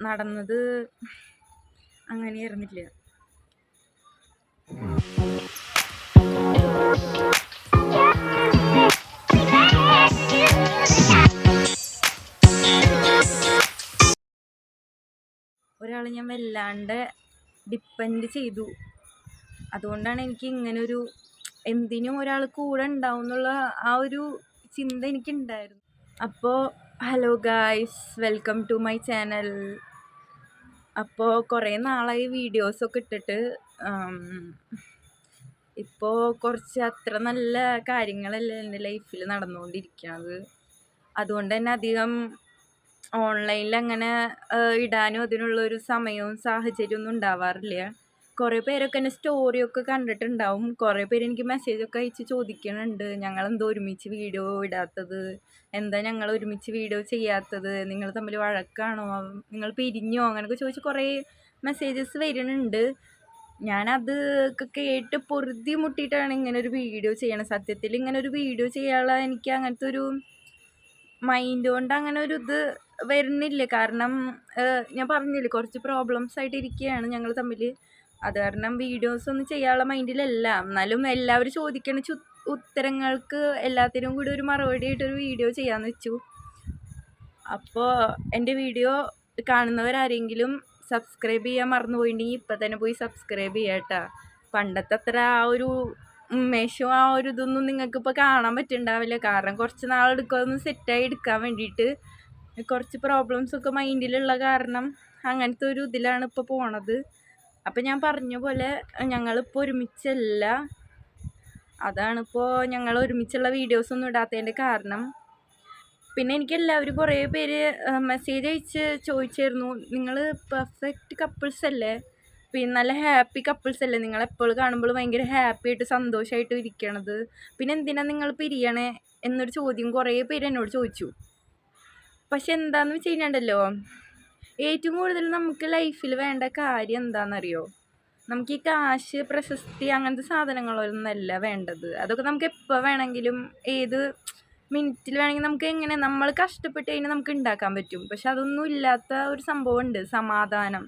നടന്നത് അങ്ങനെയായിരുന്നില്ല ഒരാൾ ഞാൻ വല്ലാണ്ട് ഡിപ്പെൻഡ് ചെയ്തു. അതുകൊണ്ടാണ് എനിക്ക് ഇങ്ങനൊരു എന്തിനും ഒരാൾ കൂടെ ഉണ്ടാവും എന്നുള്ള ആ ഒരു ചിന്ത എനിക്കുണ്ടായിരുന്നു. അപ്പോൾ hello guys welcome to my channel അപ്പോൾ കുറേ നാളായി വീഡിയോസൊക്കെ ഇട്ടിട്ട് ഇപ്പോൾ കുറച്ച് അത്ര നല്ല കാര്യങ്ങളല്ലേ എന്റെ ലൈഫിൽ നടന്നുകൊണ്ടിരിക്കുന്നത് അതുകൊണ്ട് തന്നെ അധികം ഓൺലൈനിൽ അങ്ങനെ ഇടാനും അതിനുള്ളൊരു സമയവും സാഹചര്യമൊന്നും ഉണ്ടാവാറില്ല. കുറേ പേരൊക്കെ എന്റെ സ്റ്റോറിയൊക്കെ കണ്ടിട്ടുണ്ടാവും. കുറേ പേര് എനിക്ക് മെസ്സേജൊക്കെ അയച്ച് ചോദിക്കുന്നുണ്ട് ഞങ്ങളെന്തോ ഒരുമിച്ച് വീഡിയോ ഇടാത്തത്? എന്താ ഞങ്ങൾ ഒരുമിച്ച് വീഡിയോ ചെയ്യാത്തത്? നിങ്ങൾ തമ്മിൽ വഴക്കാണോ? നിങ്ങൾ പിരിഞ്ഞോ? അങ്ങനെയൊക്കെ ചോദിച്ച് കുറേ മെസ്സേജസ് വരുന്നുണ്ട്. ഞാനത് കേട്ട് പൊറുതി മുട്ടിയിട്ടാണ് ഇങ്ങനെ ഒരു വീഡിയോ ചെയ്യണത്. സത്യത്തിൽ ഇങ്ങനെ ഒരു വീഡിയോ ചെയ്യാനുള്ള എനിക്ക് അങ്ങനത്തെ ഒരു മൈൻഡ് കൊണ്ട് അങ്ങനെ ഒരു ഇത് വരുന്നില്ല. കാരണം ഞാൻ പറഞ്ഞില്ലേ കുറച്ച് പ്രോബ്ലംസ് ആയിട്ട് ഇരിക്കുകയാണ് ഞങ്ങൾ തമ്മിൽ അത് കാരണം വീഡിയോസ് ഒന്നും ചെയ്യാനുള്ള മൈൻഡിലല്ല എന്നാലും എല്ലാവരും ചോദിക്കണ ചു ഉത്തരങ്ങൾക്ക് എല്ലാത്തിനും കൂടി ഒരു മറുപടി ആയിട്ടൊരു വീഡിയോ ചെയ്യാമെന്ന് വെച്ചു. അപ്പോൾ എന്റെ വീഡിയോ കാണുന്നവരാരെങ്കിലും സബ്സ്ക്രൈബ് ചെയ്യാൻ മറന്നു പോയിട്ടുണ്ടെങ്കിൽ ഇപ്പം തന്നെ പോയി സബ്സ്ക്രൈബ് ചെയ്യാം കേട്ടോ. പണ്ടത്തെ അത്ര ആ ഒരു ഉന്മേഷവും ആ ഒരു ഇതൊന്നും നിങ്ങൾക്ക് ഇപ്പോൾ കാണാൻ പറ്റുന്നുണ്ടാവില്ല കാരണം കുറച്ച് നാളെടുക്കും സെറ്റായി എടുക്കാൻ വേണ്ടിയിട്ട്. കുറച്ച് പ്രോബ്ലംസ് ഒക്കെ മൈൻഡിലുള്ള കാരണം അങ്ങനത്തെ ഒരു ഇതിലാണ് ഇപ്പോൾ പോണത്. അപ്പം ഞാൻ പറഞ്ഞ പോലെ ഞങ്ങളിപ്പോൾ ഒരുമിച്ചല്ല. അതാണിപ്പോൾ ഞങ്ങൾ ഒരുമിച്ചുള്ള വീഡിയോസൊന്നും ഇടാത്തതിന്റെ കാരണം. പിന്നെ എനിക്ക് എല്ലാവരും കുറേ പേര് മെസ്സേജ് അയച്ച് ചോദിച്ചായിരുന്നു നിങ്ങൾ പെർഫെക്റ്റ് കപ്പിൾസ് അല്ലേ? പിന്നെ നല്ല ഹാപ്പി കപ്പിൾസ് അല്ലേ? നിങ്ങൾ എപ്പോഴും കാണുമ്പോൾ ഭയങ്കര ഹാപ്പി ആയിട്ട് സന്തോഷമായിട്ട് ഇരിക്കണത്. പിന്നെ എന്തിനാണ് നിങ്ങൾ പിരിയണേ? എന്നൊരു ചോദ്യം കുറേ പേര് എന്നോട് ചോദിച്ചു. പക്ഷെ എന്താണെന്ന് വെച്ച് കഴിഞ്ഞാണ്ടല്ലോ ഏറ്റവും കൂടുതൽ നമുക്ക് ലൈഫിൽ വേണ്ട കാര്യം എന്താണെന്നറിയോ? നമുക്ക് ഈ കാശ് പ്രശസ്തി അങ്ങനത്തെ സാധനങ്ങളൊന്നല്ല വേണ്ടത്. അതൊക്കെ നമുക്ക് എപ്പോൾ വേണമെങ്കിലും ഏത് മിനിറ്റിൽ വേണമെങ്കിൽ നമുക്ക് എങ്ങനെ നമ്മൾ കഷ്ടപ്പെട്ട് കഴിഞ്ഞാൽ നമുക്ക് ഉണ്ടാക്കാൻ പറ്റും. പക്ഷെ അതൊന്നും ഇല്ലാത്ത ഒരു സംഭവമുണ്ട് സമാധാനം.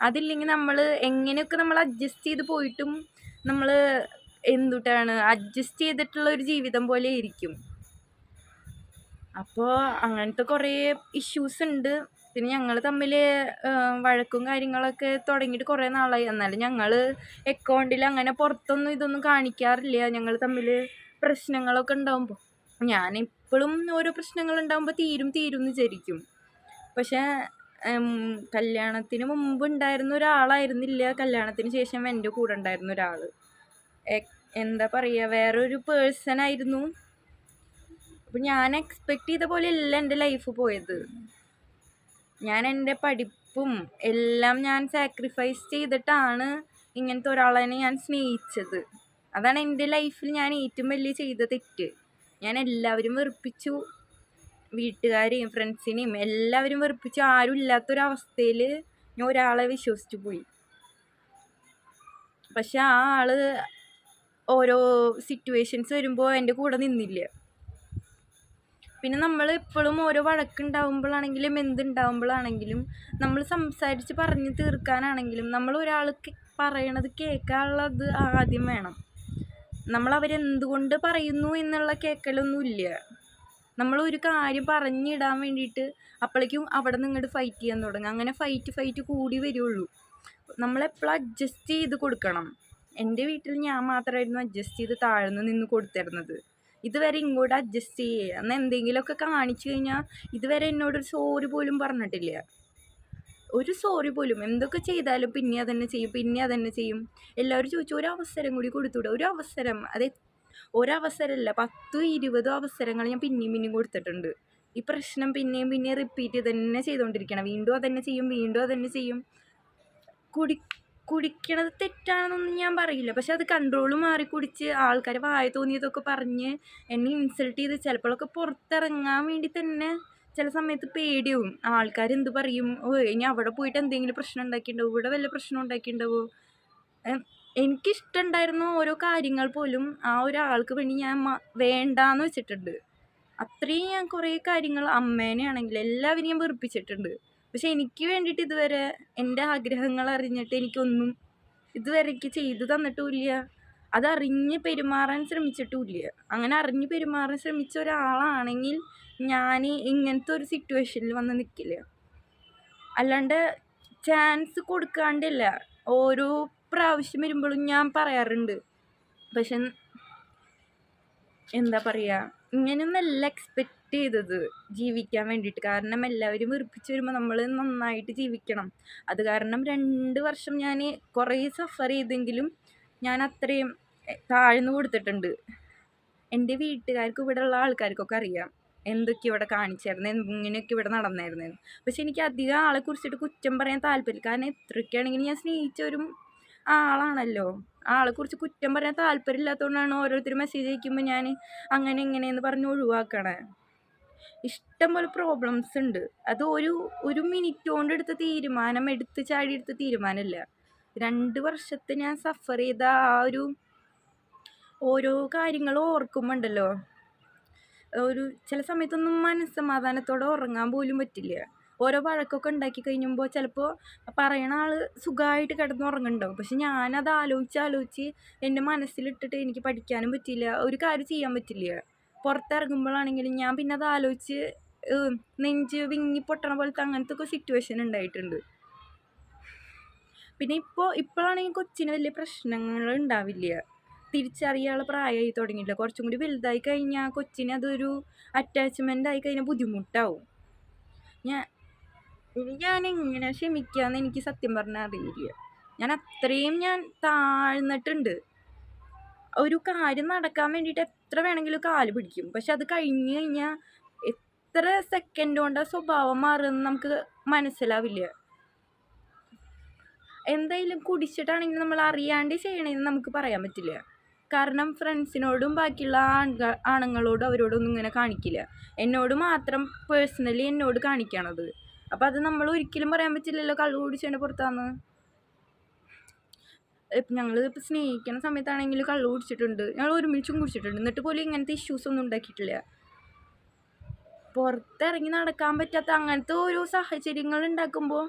അതില്ലെങ്കിൽ നമ്മൾ എങ്ങനെയൊക്കെ നമ്മൾ അഡ്ജസ്റ്റ് ചെയ്ത് പോയിട്ടും നമ്മൾ എന്തുട്ടാണ് അഡ്ജസ്റ്റ് ചെയ്തിട്ടുള്ള ഒരു ജീവിതം പോലെ ഇരിക്കും അപ്പോൾ അങ്ങനത്തെ കുറേ ഇഷ്യൂസ് ഉണ്ട്. പിന്നെ ഞങ്ങൾ തമ്മിൽ വഴക്കും കാര്യങ്ങളൊക്കെ തുടങ്ങിയിട്ട് കുറേ നാളായി. എന്നാലും ഞങ്ങൾ അക്കൗണ്ടിൽ അങ്ങനെ പുറത്തൊന്നും ഇതൊന്നും കാണിക്കാറില്ല. ഞങ്ങൾ തമ്മിൽ പ്രശ്നങ്ങളൊക്കെ ഉണ്ടാകുമ്പോൾ ഞാൻ ഇപ്പോഴും ഓരോ പ്രശ്നങ്ങൾ ഉണ്ടാകുമ്പോൾ തീരും തീരും എന്ന് വിചാരിക്കും. പക്ഷേ കല്യാണത്തിന് മുമ്പ് ഉണ്ടായിരുന്ന ഒരാളായിരുന്നില്ല. കല്യാണത്തിന് ശേഷം എന്റെ കൂടെ ഉണ്ടായിരുന്ന ഒരാൾ എന്താ പറയുക വേറൊരു പേഴ്സൺ ആയിരുന്നു. അപ്പം ഞാൻ എക്സ്പെക്റ്റ് ചെയ്ത പോലെയല്ല എന്റെ ലൈഫ് പോയത്. ഞാൻ എന്റെ പഠിപ്പും എല്ലാം ഞാൻ സാക്രിഫൈസ് ചെയ്തിട്ടാണ് ഇങ്ങനത്തെ ഒരാളെ ഞാൻ സ്നേഹിച്ചത്. അതാണ് എന്റെ ലൈഫിൽ ഞാൻ ഏറ്റവും വലിയ ചെയ്ത തെറ്റ്. ഞാൻ എല്ലാവരും വെറുപ്പിച്ചു. വീട്ടുകാരെയും ഫ്രണ്ട്സിനെയും എല്ലാവരും വെറുപ്പിച്ചു. ആരും ഇല്ലാത്തൊരവസ്ഥയിൽ ഞാൻ ഒരാളെ വിശ്വസിച്ചു പോയി. പക്ഷെ ആ ആൾ ഓരോ സിറ്റുവേഷൻസ് വരുമ്പോൾ എന്റെ കൂടെ നിന്നില്ല. പിന്നെ നമ്മൾ എപ്പോഴും ഓരോ വഴക്കുണ്ടാവുമ്പോഴാണെങ്കിലും എന്തുണ്ടാവുമ്പോഴാണെങ്കിലും നമ്മൾ സംസാരിച്ച് പറഞ്ഞ് തീർക്കാനാണെങ്കിലും നമ്മൾ ഒരാൾക്ക് പറയണത് കേൾക്കാനുള്ളത് ആദ്യം വേണം. നമ്മൾ അവരെന്തുകൊണ്ട് പറയുന്നു എന്നുള്ള കേൾക്കലൊന്നുമില്ല നമ്മൾ ഒരു കാര്യം പറഞ്ഞിടാൻ വേണ്ടിയിട്ട് അപ്പോഴേക്കും അവിടെ നിന്ന് ഇങ്ങോട്ട് ഫൈറ്റ് ചെയ്യാൻ തുടങ്ങും അങ്ങനെ ഫൈറ്റ് ഫൈറ്റ് കൂടി വരുള്ളൂ. നമ്മളെപ്പോഴും അഡ്ജസ്റ്റ് ചെയ്ത് കൊടുക്കണം. എന്റെ വീട്ടിൽ ഞാൻ മാത്രമായിരുന്നു അഡ്ജസ്റ്റ് ചെയ്ത് താഴ്ന്നു നിന്ന് കൊടുത്തിരുന്നത്. ഇതുവരെ ഇങ്ങോട്ട് അഡ്ജസ്റ്റ് ചെയ്യുക എന്നാൽ എന്തെങ്കിലുമൊക്കെ കാണിച്ചു കഴിഞ്ഞാൽ ഇതുവരെ എന്നോട് ഒരു സോറി പോലും പറഞ്ഞിട്ടില്ല. ഒരു സോറി പോലും. എന്തൊക്കെ ചെയ്താലും പിന്നെ അതന്നെ ചെയ്യും പിന്നെ അതന്നെ ചെയ്യും. എല്ലാവരും ചോദിച്ചു ഒരു അവസരം കൂടി കൊടുത്തുവിടുക ഒരു അവസരം. അത് ഒരവസരമല്ല പത്തും ഇരുപതും അവസരങ്ങൾ ഞാൻ പിന്നെയും പിന്നെയും കൊടുത്തിട്ടുണ്ട്. ഈ പ്രശ്നം പിന്നെയും പിന്നെയും റിപ്പീറ്റ് തന്നെ ചെയ്തുകൊണ്ടിരിക്കണം വീണ്ടും അതന്നെ ചെയ്യും വീണ്ടും അതന്നെ ചെയ്യും. കുടി കുടിക്കണത് തെറ്റാണെന്നൊന്നും ഞാൻ പറയില്ല. പക്ഷെ അത് കൺട്രോൾ മാറി കുടിച്ച് ആൾക്കാർ വായ തോന്നിയതൊക്കെ പറഞ്ഞ് എന്നെ ഇൻസൾട്ട് ചെയ്ത് ചിലപ്പോഴൊക്കെ പുറത്തിറങ്ങാൻ വേണ്ടി തന്നെ ചില സമയത്ത് പേടിയാവും. ആൾക്കാർ എന്ത് പറയും? ഓ ഇനി അവിടെ പോയിട്ട് എന്തെങ്കിലും പ്രശ്നം ഉണ്ടാക്കിയിട്ടുണ്ടാവും? ഇവിടെ വല്ല പ്രശ്നം ഉണ്ടാക്കിയിട്ടുണ്ടാവോ? എനിക്കിഷ്ടമുണ്ടായിരുന്ന ഓരോ കാര്യങ്ങൾ പോലും ആ ഒരാൾക്ക് വേണ്ടി ഞാൻ വേണ്ടാന്ന് വെച്ചിട്ടുണ്ട്. അത്രയും ഞാൻ കുറേ കാര്യങ്ങൾ അമ്മേനെ ആണെങ്കിൽ എല്ലാവരെയും ഞാൻ വെറുപ്പിച്ചിട്ടുണ്ട്. പക്ഷെ എനിക്ക് വേണ്ടിയിട്ട് ഇതുവരെ എന്റെ ആഗ്രഹങ്ങൾ അറിഞ്ഞിട്ട് എനിക്കൊന്നും ഇതുവരേക്ക് ചെയ്തു തന്നിട്ടുമില്ല. അതറിഞ്ഞ് പെരുമാറാൻ ശ്രമിച്ചിട്ടുമില്ല. അങ്ങനെ അറിഞ്ഞ് പെരുമാറാൻ ശ്രമിച്ച ഒരാളാണെങ്കിൽ ഞാൻ ഇങ്ങനത്തെ ഒരു സിറ്റുവേഷനിൽ വന്ന് നിൽക്കില്ല. അല്ലാണ്ട് ചാൻസ് കൊടുക്കാണ്ടില്ല. ഓരോ പ്രാവശ്യം വരുമ്പോഴും ഞാൻ പറയാറുണ്ട്. പക്ഷെ എന്താ പറയുക ഇങ്ങനെയൊന്നല്ല എക്സ്പെക്റ്റ് ചെയ്തത് ജീവിക്കാൻ വേണ്ടിയിട്ട്. കാരണം എല്ലാവരും വെറുപ്പിച്ച് വരുമ്പോൾ നമ്മൾ നന്നായിട്ട് ജീവിക്കണം. അത് കാരണം രണ്ട് വർഷം ഞാൻ കുറേ സഫർ ചെയ്തെങ്കിലും ഞാൻ അത്രയും താഴ്ന്നു കൊടുത്തിട്ടുണ്ട്. എന്റെ വീട്ടുകാർക്കും ഇവിടെ ഉള്ള ആൾക്കാർക്കൊക്കെ അറിയാം എന്തൊക്കെ ഇവിടെ കാണിച്ചായിരുന്നു ഇങ്ങനെയൊക്കെ ഇവിടെ നടന്നായിരുന്നു. പക്ഷെ എനിക്ക് അധികം ആളെ കുറിച്ചിട്ട് കുറ്റം പറയാൻ താല്പര്യം കാരണം എത്രയൊക്കെയാണെങ്കിലും ഞാൻ സ്നേഹിച്ച ഒരു ആളാണല്ലോ. ആളെ കുറിച്ച് കുറ്റം പറയാൻ താല്പര്യമില്ലാത്തതുകൊണ്ടാണ് ഓരോരുത്തർ മെസ്സേജ് അയക്കുമ്പോൾ ഞാൻ അങ്ങനെ ഇങ്ങനെയെന്ന് പറഞ്ഞ് ഒഴിവാക്കണേ. ഇഷ്ടം പോലെ പ്രോബ്ലംസ് ഉണ്ട്. അത് ഒരു ഒരു മിനിറ്റ് കൊണ്ട് എടുത്ത തീരുമാനം എടുത്ത് ചാടി എടുത്ത തീരുമാനമല്ല രണ്ട് വർഷത്തെ ഞാൻ സഫർ ചെയ്ത ആ ഒരു ഓരോ കാര്യങ്ങൾ ഓർക്കുമ്പോണ്ടല്ലോ. ഒരു ചില സമയത്തൊന്നും മനസ്സമാധാനത്തോടെ ഉറങ്ങാൻ പോലും പറ്റില്ല. ഓരോ വഴക്കൊക്കെ ഉണ്ടാക്കി കഴിയുമ്പോൾ ചിലപ്പോൾ പറയണ ആൾ സുഖമായിട്ട് കിടന്നുറങ്ങുന്നുണ്ടാവും പക്ഷെ ഞാനത് ആലോചിച്ച് ആലോചിച്ച് എന്റെ മനസ്സിലിട്ടിട്ട് എനിക്ക് പഠിക്കാനും പറ്റില്ല ഒരു കാര്യം ചെയ്യാൻ പറ്റില്ല. പുറത്തിറങ്ങുമ്പോഴാണെങ്കിലും ഞാൻ പിന്നെ അത് ആലോചിച്ച് നെഞ്ച് വിങ്ങി പൊട്ടണ പോലത്തെ അങ്ങനത്തെ ഒക്കെ സിറ്റുവേഷൻ ഉണ്ടായിട്ടുണ്ട്. പിന്നെ ഇപ്പോൾ ഇപ്പോഴാണെങ്കിൽ കൊച്ചിന് വലിയ പ്രശ്നങ്ങൾ ഉണ്ടാവില്ല. തിരിച്ചറിയാനുള്ള പ്രായമായി തുടങ്ങിയിട്ടില്ല. കുറച്ചും കൂടി വലുതായി കഴിഞ്ഞാൽ കൊച്ചിന് അതൊരു അറ്റാച്ച്മെന്റ് ആയി കഴിഞ്ഞാൽ ബുദ്ധിമുട്ടാവും. ഞാൻ ഞാൻ എങ്ങനെ ക്ഷമിക്കാന്ന് എനിക്ക് സത്യം പറഞ്ഞാൽ അറിയില്ല. ഞാൻ അത്രയും ഞാൻ താഴ്ന്നിട്ടുണ്ട്. ഒരു കാര്യം നടക്കാൻ വേണ്ടിയിട്ട് എത്ര വേണമെങ്കിലും കാൽ പിടിക്കും. പക്ഷെ അത് കഴിഞ്ഞു കഴിഞ്ഞാൽ എത്ര സെക്കൻഡ് കൊണ്ട് സ്വഭാവം മാറുമെന്ന് നമുക്ക് മനസ്സിലാവില്ല. എന്തായാലും കുടിച്ചിട്ടാണെങ്കിൽ നമ്മൾ അറിയാണ്ട് ചെയ്യണമെന്ന് നമുക്ക് പറയാൻ പറ്റില്ല. കാരണം ഫ്രണ്ട്സിനോടും ബാക്കിയുള്ള ആണുങ്ങൾ ആണുങ്ങളോടും അവരോടൊന്നും ഇങ്ങനെ കാണിക്കില്ല. എന്നോട് മാത്രം പേഴ്സണലി എന്നോട് കാണിക്കണത്. അപ്പം അത് നമ്മൾ ഒരിക്കലും പറയാൻ പറ്റില്ലല്ലോ കള്ളു കുടിച്ചതിന്റെ പുറത്താന്ന്. ഞങ്ങൾ ഇപ്പം സ്നേഹിക്കുന്ന സമയത്താണെങ്കിൽ കള്ളു കുടിച്ചിട്ടുണ്ട്. ഞങ്ങൾ ഒരുമിച്ചും കുടിച്ചിട്ടുണ്ട്. എന്നിട്ട് പോലും ഇങ്ങനത്തെ ഇഷ്യൂസ് ഒന്നും ഉണ്ടാക്കിയിട്ടില്ല. പുറത്തിറങ്ങി നടക്കാൻ പറ്റാത്ത അങ്ങനത്തെ ഓരോ സാഹചര്യങ്ങൾ ഉണ്ടാക്കുമ്പോൾ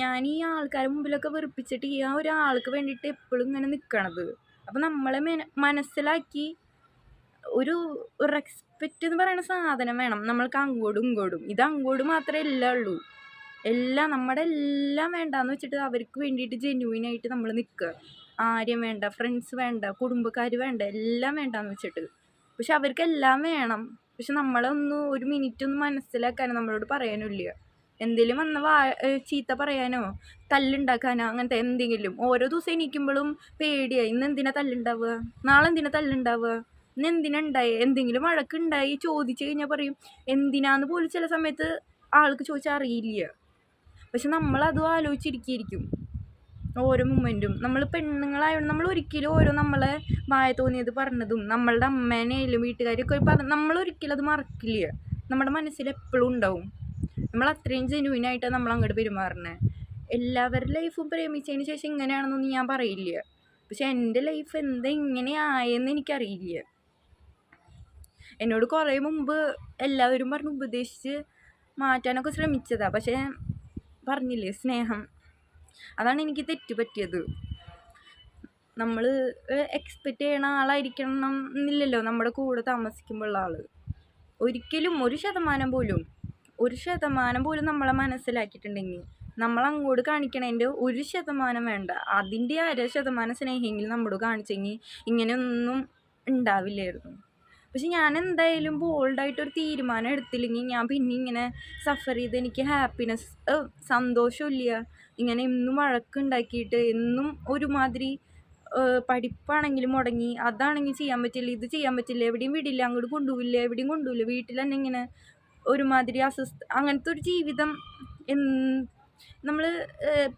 ഞാൻ ഈ ആൾക്കാരെ മുമ്പിലൊക്കെ വെറുപ്പിച്ചിട്ട് ഈ ആ ഒരാൾക്ക് വേണ്ടിയിട്ട് എപ്പോഴും ഇങ്ങനെ നിൽക്കണത് അപ്പം നമ്മളെ മനസ്സിലാക്കി ഒരു റെസ്പെക്റ്റ് എന്ന് പറയുന്ന സാധനം വേണം. നമ്മൾക്ക് അങ്ങോട്ടും ഇങ്ങോട്ടും. ഇത് അങ്ങോട്ട് മാത്രമേ ഉള്ളൂ. എല്ലാം നമ്മുടെ എല്ലാം വേണ്ടാന്ന് വെച്ചിട്ട് അവർക്ക് വേണ്ടിയിട്ട് ജെന്യൂനായിട്ട് നമ്മൾ നിൽക്കുക. ആര്യം വേണ്ട ഫ്രണ്ട്സ് വേണ്ട കുടുംബക്കാർ വേണ്ട എല്ലാം വേണ്ടാന്ന് വെച്ചിട്ട്. പക്ഷെ അവർക്ക് എല്ലാം വേണം. പക്ഷെ നമ്മളൊന്നും ഒരു മിനിറ്റ് ഒന്ന് മനസ്സിലാക്കാനോ നമ്മളോട് പറയാനില്ല എന്തെങ്കിലും വന്ന വാ ചീത്ത പറയാനോ തല്ലുണ്ടാക്കാനോ അങ്ങനത്തെ എന്തെങ്കിലും. ഓരോ ദിവസം എണീക്കുമ്പോഴും പേടിയായി ഇന്ന് എന്തിനാ തല്ലുണ്ടാവുക? നാളെ എന്തിനാ തല്ലുണ്ടാവുക? ഇന്ന് എന്തിനുണ്ടായി എന്തെങ്കിലും വഴക്കുണ്ടായി? ചോദിച്ചു കഴിഞ്ഞാൽ പറയും എന്തിനാന്ന് പോലും ചില സമയത്ത് ആൾക്ക് ചോദിച്ചാൽ അറിയില്ല. പക്ഷെ നമ്മളതും ആലോചിച്ചിരിക്കും ഓരോ മൊമെന്റും നമ്മൾ പെണ്ണുങ്ങളായതുകൊണ്ട് നമ്മൾ ഒരിക്കലും ഓരോ നമ്മളെ വായ തോന്നിയത് പറഞ്ഞതും നമ്മളുടെ അമ്മേനെയായാലും വീട്ടുകാരെയൊക്കെ പറഞ്ഞ നമ്മളൊരിക്കലും അത് മറക്കില്ല. നമ്മുടെ മനസ്സിൽ എപ്പോഴും ഉണ്ടാവും. നമ്മൾ അത്രയും ജെനുവിനായിട്ടാണ് നമ്മൾ അങ്ങോട്ട് പെരുമാറുന്നത് എല്ലാവരുടെ ലൈഫും പ്രേമിച്ചതിന് ശേഷം ഇങ്ങനെയാണെന്നൊന്നും ഞാൻ പറയില്ല. പക്ഷെ എന്റെ ലൈഫ് എന്താ ഇങ്ങനെ ആയെന്ന് എനിക്കറിയില്ല. എന്നോട് കുറേ മുമ്പ് എല്ലാവരും പറഞ്ഞ് ഉപദേശിച്ച് മാറ്റാനൊക്കെ ശ്രമിച്ചതാണ് പക്ഷേ പറഞ്ഞില്ലേ സ്നേഹം. അതാണ് എനിക്ക് തെറ്റ് പറ്റിയത് നമ്മൾ എക്സ്പെക്റ്റ് ചെയ്യണ ആളായിരിക്കണം എന്നില്ലല്ലോ നമ്മുടെ കൂടെ താമസിക്കുമ്പോഴുള്ള ആൾ ഒരിക്കലും ഒരു ശതമാനം പോലും ഒരു ശതമാനം പോലും നമ്മളെ മനസ്സിലാക്കിയിട്ടുണ്ടെങ്കിൽ നമ്മൾ അങ്ങോട്ട് കാണിക്കണതിന്റെ ഒരു ശതമാനം വേണ്ട. അതിന്റെ അര ശതമാനം സ്നേഹമെങ്കിലും നമ്മോട് കാണിച്ചെങ്കിൽ ഇങ്ങനെയൊന്നും ഉണ്ടാവില്ലായിരുന്നു. പക്ഷെ ഞാൻ എന്തായാലും ബോൾഡായിട്ടൊരു തീരുമാനം എടുത്തില്ലെങ്കിൽ ഞാൻ പിന്നെ ഇങ്ങനെ സഫർ ചെയ്ത് എനിക്ക് ഹാപ്പിനെസ് സന്തോഷമില്ല. ഇങ്ങനെ എന്നും വഴക്കുണ്ടാക്കിയിട്ട് എന്നും ഒരുമാതിരി പഠിപ്പാണെങ്കിലും മുടങ്ങി. അതാണെങ്കിൽ ചെയ്യാൻ പറ്റില്ല ഇത് ചെയ്യാൻ പറ്റില്ല എവിടെയും വിടില്ല അങ്ങോട്ട് കൊണ്ടുപോവില്ല എവിടെയും കൊണ്ടുപോവില്ല വീട്ടിൽ തന്നെ ഇങ്ങനെ ഒരുമാതിരി അസ്വസ്ഥ അങ്ങനത്തെ ഒരു ജീവിതം നമ്മൾ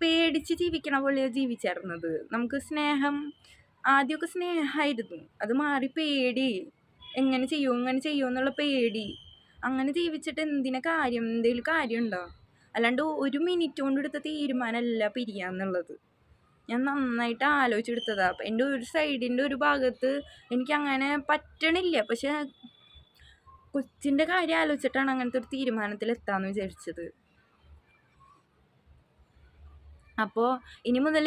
പേടിച്ച് ജീവിക്കണ പോലെയാണ് ജീവിച്ചിരുന്നത് നമുക്ക് സ്നേഹം ആദ്യമൊക്കെ സ്നേഹമായിരുന്നു. അത് മാറി പേടി. എങ്ങനെ ചെയ്യും ഇങ്ങനെ ചെയ്യും എന്നുള്ള പേടി. അങ്ങനെ ജീവിച്ചിട്ട് എന്തിനാ കാര്യം? എന്തെങ്കിലും കാര്യമുണ്ടോ അല്ലാണ്ട് ഒരു മിനിറ്റ് കൊണ്ട് എടുത്ത തീരുമാനമല്ല പിരിയാന്നുള്ളത് ഞാൻ നന്നായിട്ട് ആലോചിച്ചെടുത്തതാണ് അപ്പം എന്റെ ഒരു സൈഡിന്റെ ഒരു ഭാഗത്ത് എനിക്ക് അങ്ങനെ പറ്റണില്ല. പക്ഷെ കൊച്ചിന്റെ കാര്യം ആലോചിച്ചിട്ടാണ് അങ്ങനത്തെ ഒരു തീരുമാനത്തിൽ എത്താമെന്ന് വിചാരിച്ചത്. അപ്പോൾ ഇനി മുതൽ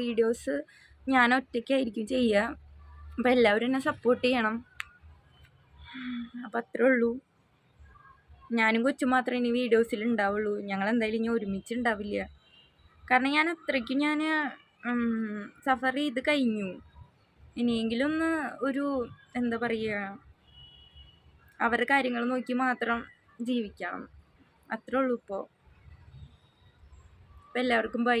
വീഡിയോസ് ഞാൻ ഒറ്റയ്ക്കായിരിക്കും ചെയ്യുക അപ്പോൾ എല്ലാവരും എന്നെ സപ്പോർട്ട് ചെയ്യണം. അപ്പം അത്രേ ഉള്ളൂ. ഞാനും കൊച്ചു മാത്രമേ ഇനി വീഡിയോസിൽ ഉണ്ടാവുള്ളൂ ഞങ്ങൾ എന്തായാലും ഇനി ഒരുമിച്ച് ഉണ്ടാവില്ല കാരണം ഞാൻ അത്രയ്ക്കും ഞാൻ സഫർ ചെയ്ത് കഴിഞ്ഞു. ഇനിയെങ്കിലും ഒന്ന് ഒരു എന്താ പറയുക അവരുടെ കാര്യങ്ങൾ നോക്കി മാത്രം ജീവിക്കണം അത്രേ ഉള്ളൂ ഇപ്പോൾ അപ്പം എല്ലാവർക്കും ബൈ